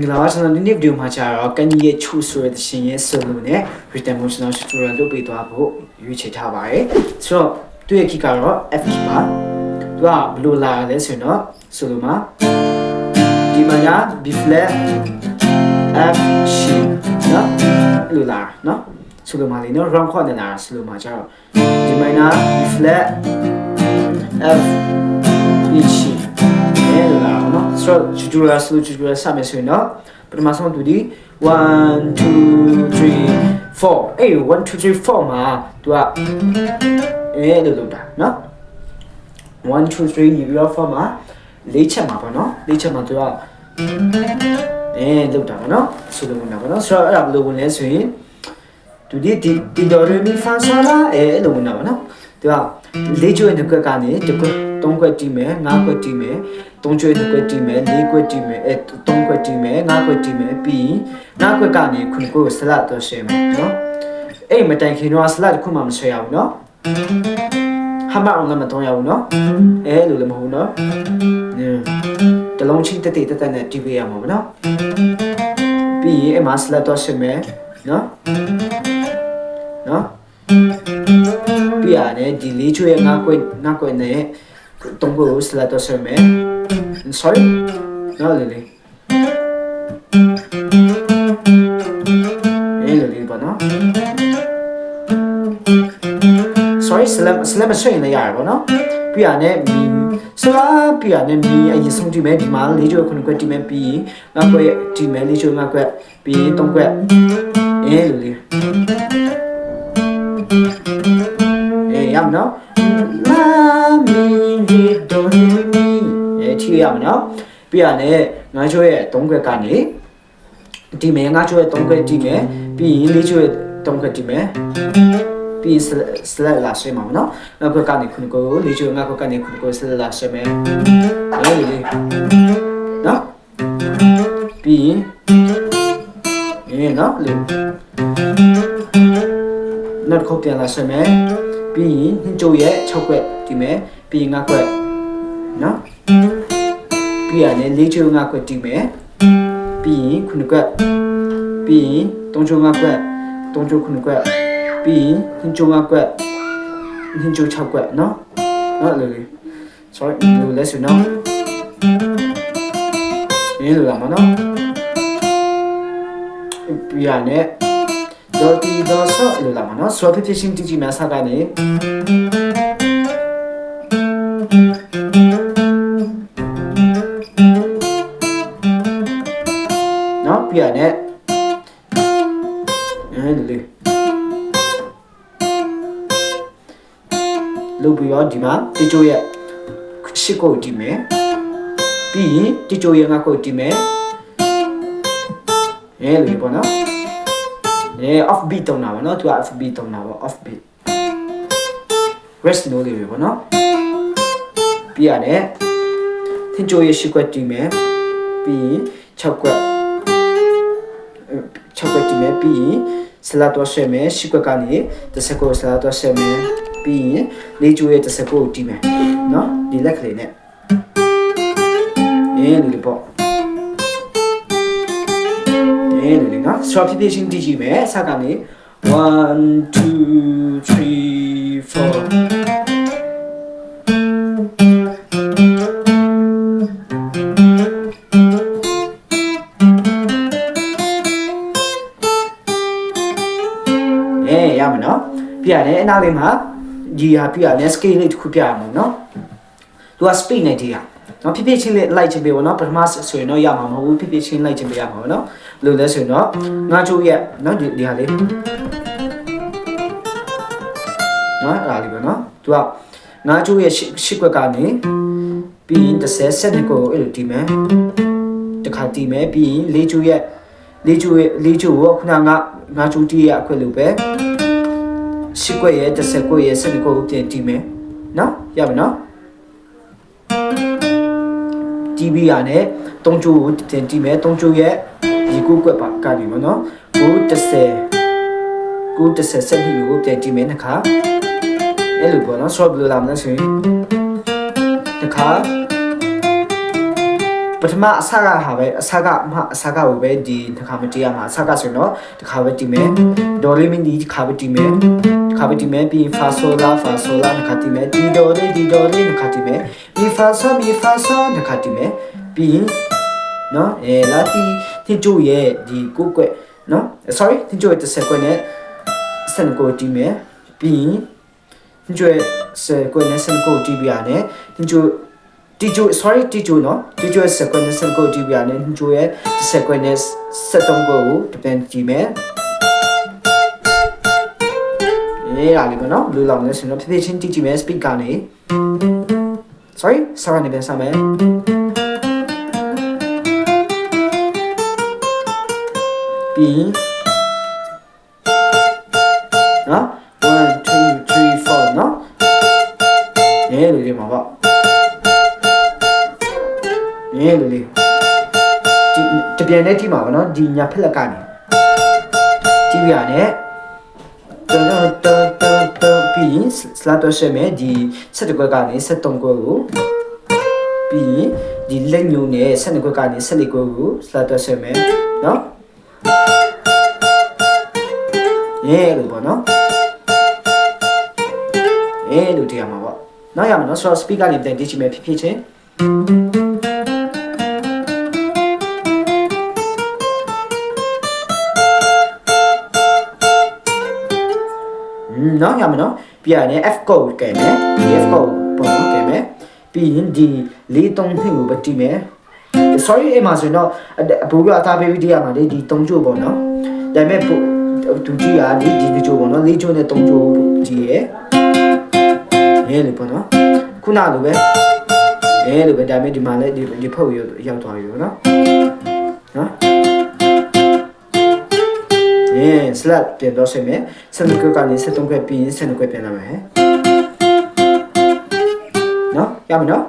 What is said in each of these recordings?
င်္ဂလာပါကျွန်တော်ဒီနေ့ဗီဒီယိုမှာကြာတော့ကန်ကြီးရဲ့ချူဆိုတဲ့သရှင်ရဲ့ solo နဲ့ written emotional tutorial လုပ်ပေးသွားဖို့ရွေးချယ်ထားပါတယ်ဆိုတော့သူ့ရဲ့ key ကတော့ F key ပါသူကဘယ်လိုလာလဲဆိုရင်တော့ solo မှာဒီမှာက B flat F C နော်အဲ့လိုလာနော် solo မှာလေးနော် round chord နဲ့လာ solo မှာကြာတော့ဒီမှာက B flat F E C အဲလိုလာနော်ဆိုတော့ tutorial ဆို tutorial စမယ်ဆိုရင်တော့ပထမဆုံးသူဒီ1 2 3 4အေး1 2 3 4မှာသူကအဲလိုလုပ်တာနော်1 2 3ညီပြီးတော့4မှာလေးချက်မှာပေါ့နော်လေးချက်မှာသူကအဲလုပ်တာပေါ့နော်ဆိုလိုတာပေါ့နော်ဆိုတော့အဲ့ဒါဘယ်လိုဝင်လဲဆိုရင် သူဒီဒီဒီဒိုရမီဖာဆာလာအဲလိုဝင်တာပေါ့နော်သူကလေးကျွေးတစ်ခွက်ကနေတစ်ခွက်သုံးခွက်တီးမယ်ငါးခွက်တီးမယ်သုံးကျွေးတစ်ခွက်တီးမယ်လေးခွက်တီးမယ်အဲသုံးခွက်တီးမယ်ငါးခွက်တီးမယ်ပြီးရင်ငါးခွက်ကနေခုနှစ်ခွက်ကိုဆလတ်တော့ရှယ်မယ်နော်အဲ့မတိုင်ခင်တော့ဆလတ်တစ်ခုမှမဆွဲရဘူးနော်ဟာမအောင်လည်းမတော့ရဘူးနော်အဲလိုလည်းမဟုတ်ဘူးနော်တလုံးချင်းတက်တက်တက်တက်နဲ့တီးပေးရမှာပေါ့နော်ပြီးရင်အမဆလတ်တော့ရှယ်မယ်နော် နော်ပြရတယ်ဒီလေးချွေငါကွက်ငါကွက်နဲ့တုံးကိုဆလာတော့ဆမယ် sorry နော်လေလေအေးလေလေဘာနော် sorry ဆလာဆလာမဆွေးနေရပါတော့ပြရနဲ့မီဆလာပြရနဲ့မီအရင်ဆုံးဒီမဲ့ဒီမှာလေးချွေခုနှစ်ကွက်ဒီမဲ့ပြီးငါကွက်ဒီမဲ့လေးချွေငါကွက်ပြီးတုံးကွက်အေးလေလေ နော်လာမီရီဒိုရီမီအဲချီရမနော်ပြရနဲ့ငါချိုးရဲ့၃ခွက်ကနေဒီမယ်ငါချိုးရဲ့၃ခွက်ဒီမယ်ပြီးရင်လေးချိုးရဲ့၃ခွက်ဒီမယ်ပြီးစလက်လာဆွေးမှာမနော်ငါခွက်ကနေခုနကိုလေးချိုးငါခွက်ကနေခုနကိုစလက်လာဆွေးမယ်လေလေနော်ပြီးရင်အေးနော်လေနောက်ခုတ်ပြန်လာဆွေးမယ် ပြီးရင်ညကျိုးရဲ့6ခွက်ဒီမယ်ပြီးရင်9ခွက်နော်ပြီးရင်လေးချိုး9ခွက်ဒီမယ်ပြီးရင်9ခွက်ပြီးရင်3ချိုး9ခွက်3ချိုး9ခွက်ပြီးရင်ညကျိုး9ခွက်ညကျိုး6ခွက်နော်နော်လေလေ sorry လို့လဲဆိုနော်ဒီလိုလာမနော်ပြီးရ င်တော့ဒီတော့ဆော့လို့လာမနော် swap petition တီဂျီမဆာကနေနော်ပြရနဲ့အဲဒီလေလုပ်ပြီးတော့ဒီမှာတီချိုရဲ့ရှစ်ကိုတီးမယ်ပြီးရင်တီချိုရဲ့ငါကိုတီးမယ်အဲလိုပေါ့နော် အဲ off beat တုံးတာပေါ့နော်သူက off beat တုံးတာပေါ့ off beat rest လို့လေးပဲပေါ့နော်ပြီးရတယ်သင်ကြိုရဲ့ရှစ်ခွက်တီးမယ်ပြီးရင်6ခွက်6ခွက်တီးမယ်ပြီးရင်ဆလာတော့ဆွဲမယ်ရှစ်ခွက်ကနေတစ်စက်ကိုဆလာတော့ဆွဲမယ်ပြီးရင်လေးကျိုးရဲ့တစ်စက်ကိုတီးမယ်နော်ဒီလက်ကလေးနဲ့အဲလိုလေးပေါ့ အဲလိုလေးနော် swap petition တီးကြည့်မယ်စကနေ1 2 3 4အဲရမယ်နော်ပြရတယ်အနောက်လေးမှာဒီဟာပြရတယ် scale လေးတစ်ခုပြရမယ်နော်သူက speed နဲ့ဒီဟာ နော်ဖြစ်ဖြစ်ချင်းလေးလိုက်ချင်ပေးပါနော်ပထမဆိုရင်တော့ရမှာမဟုတ်ဘူးဖြစ်ဖြစ်ချင်းလိုက်ချင်ပေးရမှာပေါ့နော်လို့လဲဆိုရင်တော့ငါချိုးရက်နော်ဒီဒီဟာလေးနော်အဲ့ဒါလေးပဲနော်သူကငါချိုးရဲ့ရှစ်ခွက်ကနေပြီးရင်30စက်နှစ်ကိုအဲ့လိုတီးမယ်တစ်ခါတီးမယ်ပြီးရင်လေးချိုးရဲ့လေးချိုရဲ့လေးချိုကိုခုနကငါချိုတီးရအခွက်လို့ပဲရှစ်ခွက်ရဲ့တစ်ဆက်ခွက်ရဲ့ဆက်ခွက်ကိုပြန်တီးမယ်နော်ရပါနော် တီးပြီးရနဲ့သုံးချိုကိုပြန်တီးမယ်သုံးချိုရဲ့ဒီကိုကွက်ပါကပြီမနော်ကိုတစ်ဆက်ကိုတစ်ဆက်ဆက်ပြီးကိုပြန်တီးမယ်နှစ်ခါအဲ့လိုပေါ့နော် short ဘယ်လိုလာမလဲဆိုရင်တစ်ခါပထမအစကဟာပဲအစကမှအစကကိုပဲဒီတစ်ခါမတီးရမှာအစကဆိုရင်တော့တစ်ခါပဲတီးမယ်ဒေါ်လေးမင်းဒီတစ်ခါပဲတီးမယ်တစ် ခါပဲတီးမယ်ပြီးဖာဆိုလာဖာဆိုလာတစ်ခါတီးမယ်ဒီဒေါ်လေးဒီဒေါ်လေးတစ်ခါတီးမယ်ပြီးဖာဆိုပြီးဖာဆိုတစ်ခါတီးမယ်ပြီးရင်နော်အဲလာတီတီကျို့ရဲ့ဒီကိုကွက်နော် sorry တီကျို့ရဲ့တစ်ဆက်ကွက်နဲ့စံကိုတီးမယ်ပြီးရင်တီကျို့ရဲ့စက်ကွက်နဲ့စံကိုတီးပြရတယ်တီကျို့တီကျို sorry တီကျိုနော်တီကျိုရဲ့ sequence စကိုတီးပြရတယ်တီကျိုရဲ့ sequence ဆက်တုံးကိုတပန်ကြည့်မယ် အေးအားလေးပေါ့နော်လူလောင်နေစင်တော့ဖြည်းဖြည်းချင်းတီးကြည့်မယ် speak ကနေ sorry ဆောင်းနေပြန်စမယ်ပြီးနော်1 2 3 4နော်အဲလိုလေးမှာပေါ့အဲလိုလေးဒီတပြန်နဲ့ကြည့်မှာပေါ့နော်ဒီညာဖက်လက်ကနေကြည့်ပြရတယ် ပြီးရင်စလာတော့ရှယ်မယ်ဒီဆက်တကွက်ကနေဆက်တုံကွက်ကိုပြီးရင်ဒီလက်ညိုနဲ့ဆက်နှစ်ကွက်ကနေဆက်လေးကွက်ကိုစလာတော့ရှယ်မယ်နော်ရဲလို့ပေါ့နော်အဲလို့တရားမှာပေါ့နောက်ရမှာနော်ဆိုတော့ speaker လေးပြန်ကြည့်ချင်မယ်ဖြစ်ဖြစ်ချင်းနော်ရမှာနော် ပြရတယ် F code ကဲမယ်ဒီ F code ပေါ့နော်ကဲမယ်ပြီးရင်ဒီလေးသုံးနှစ်ကိုပဲတီးမယ် sorry အဲ့မှာဆိုရင်တော့အဘူကအသားပေးပြီးတီးရမှာလေဒီသုံးချို့ပေါ့နော်ဒါပေမဲ့သူကြည့်ရဒီဒီချို့ပေါ့နော်လေးချို့နဲ့သုံးချို့ကြည့်ရရဲလေပေါ့နော်ခုနလိုပဲအဲလိုပဲဒါပေမဲ့ဒီမှာလည်းဒီဒီဖုတ်ရောက်သွားပြီပေါ့နော်နော် yeah slap ပြန်တော့ဆက်မယ်ဆက်နှစ်ခွက်ကနေဆက်သုံးခွက်ပြီးရင်ဆက်နှစ်ခွက်ပြန်လာမယ်နော်ရမယ်နော်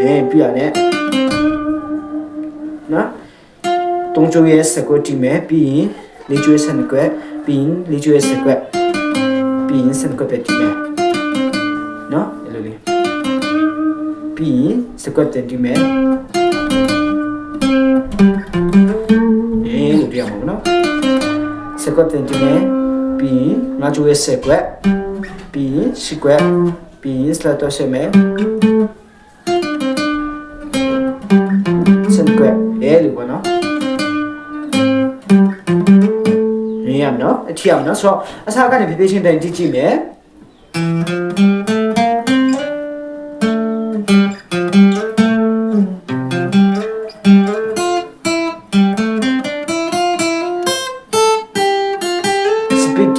အေးပြရတယ်နော်တုံးချိုးရဲ့ဆက်ခွက်တီးမယ်ပြီးရင်လေးချိုးရဲ့ဆက်နှစ်ခွက်ပြီးရင်လေးချိုးရဲ့ဆက်ခွက်ပြီးရင်ဆက်နှစ်ခွက်ပဲတီးမယ်နော်အဲ့လိုလေးပြီးရင်ဆက်ခွက်တင်တီးမယ် ဆက်ခွက်တင်တီးမယ်ပြီးရင်ငါချိုးရဲ့ဆက်ခွက်ပြီးရင်ရှစ်ခွက်ပြီးရင်စလာတော့ဆက်မယ်ဆက်ခွက်အေးလို့ပေါ့နော်ရရမနော်အထီရမနော်ဆိုတော့အစားကနေဖြည်းဖြည်းချင်းတိုင်းကြည့်ကြည့်မယ်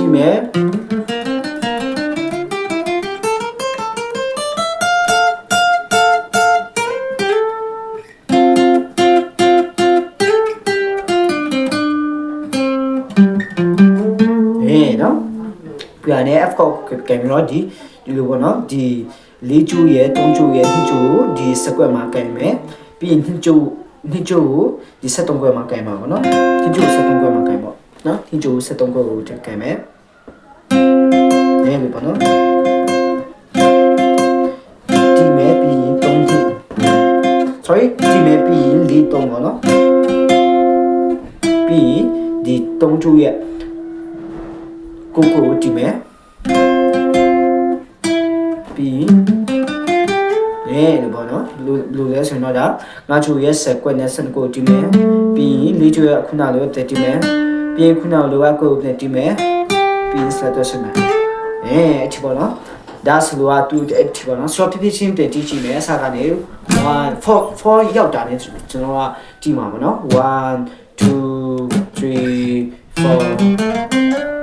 ည့်မယ်အေးနော်ပြန်နေ F ကောကင်မရာဒီဒီလိုပေါ့နော်ဒီလေးကျိုးရဲ့သုံးကျိုးရဲ့နှစ်ကျိုးကိုဒီစကွက်မှာကင်မယ်ပြီးရင်နှစ်ကျိုးနှစ်ကျိုးကိုဒီဆက်သုံးကွက်မှာကင်ပါပေါ့နော်နှစ်ကျိုးဆက်သုံးကွက်မှာကင်ပေါ့နော်နှစ်ကျိုးဆက်သုံးကွက်ကိုကင် မယ်နေပြီပေါ့နော်ဒီမဲ့ပြီးရင်သုံးနှစ် sorry ဒီမဲ့ပြီးရင်လေးသုံးပေါ့နော်ပြီးရင်ဒီသုံးကျိုးရဲ့ကိုကိုကိုဒီမဲ့ပြီးရဲလို့ပေါ့နော်လူလူလဲဆိုတော့ဒါငါချိုရဲ့ဆက်ကွက်နဲ့ဆက်ကိုဒီမဲ့ပြီးရင်လေးချိုရဲ့ခုနလိုတက်ဒီမဲ့ပြီးရင်ခုနလိုအကိုပြန်ဒီမဲ့ပြီးရင်ဆက်တော့ဆက်မယ် အဲအချီပေါ့နော်ဒါဆိုတော့သူအချီပေါ့နော် short ဖြစ်ချင်းပြန်ကြည့်ကြည့်မယ်အစားကနေ1 4 4ရောက်တာနဲ့ကျွန်တော်ကကြည့်မှာပေါ့နော်1 2 3 4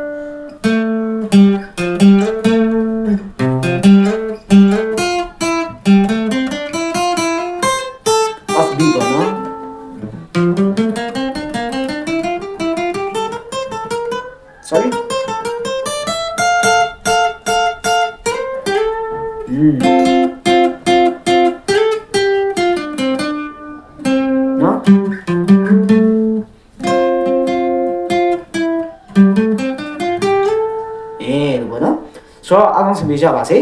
အေးလို့ပေါ့နော်ဆိုတော့အားလုံးစင်ပြေကြပါစေ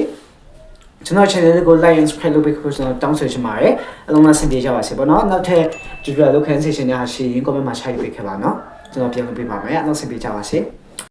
ကျွန်တော် channel ကို like and subscribe လုပ်ပေးဖို့ကျွန်တော်တောင်းဆိုချင်ပါတယ်အလုံးစုံစင်ပြေကြပါစေပေါ့နော်နောက်ထပ် tutorial လုပ်ခန်း session များရှိရင် comment မှာ share ပေးခဲ့ပါနော်ကျွန်တော်ပြန်လုပ်ပေးပါမယ်အားလုံးစင်ပြေကြပါစေ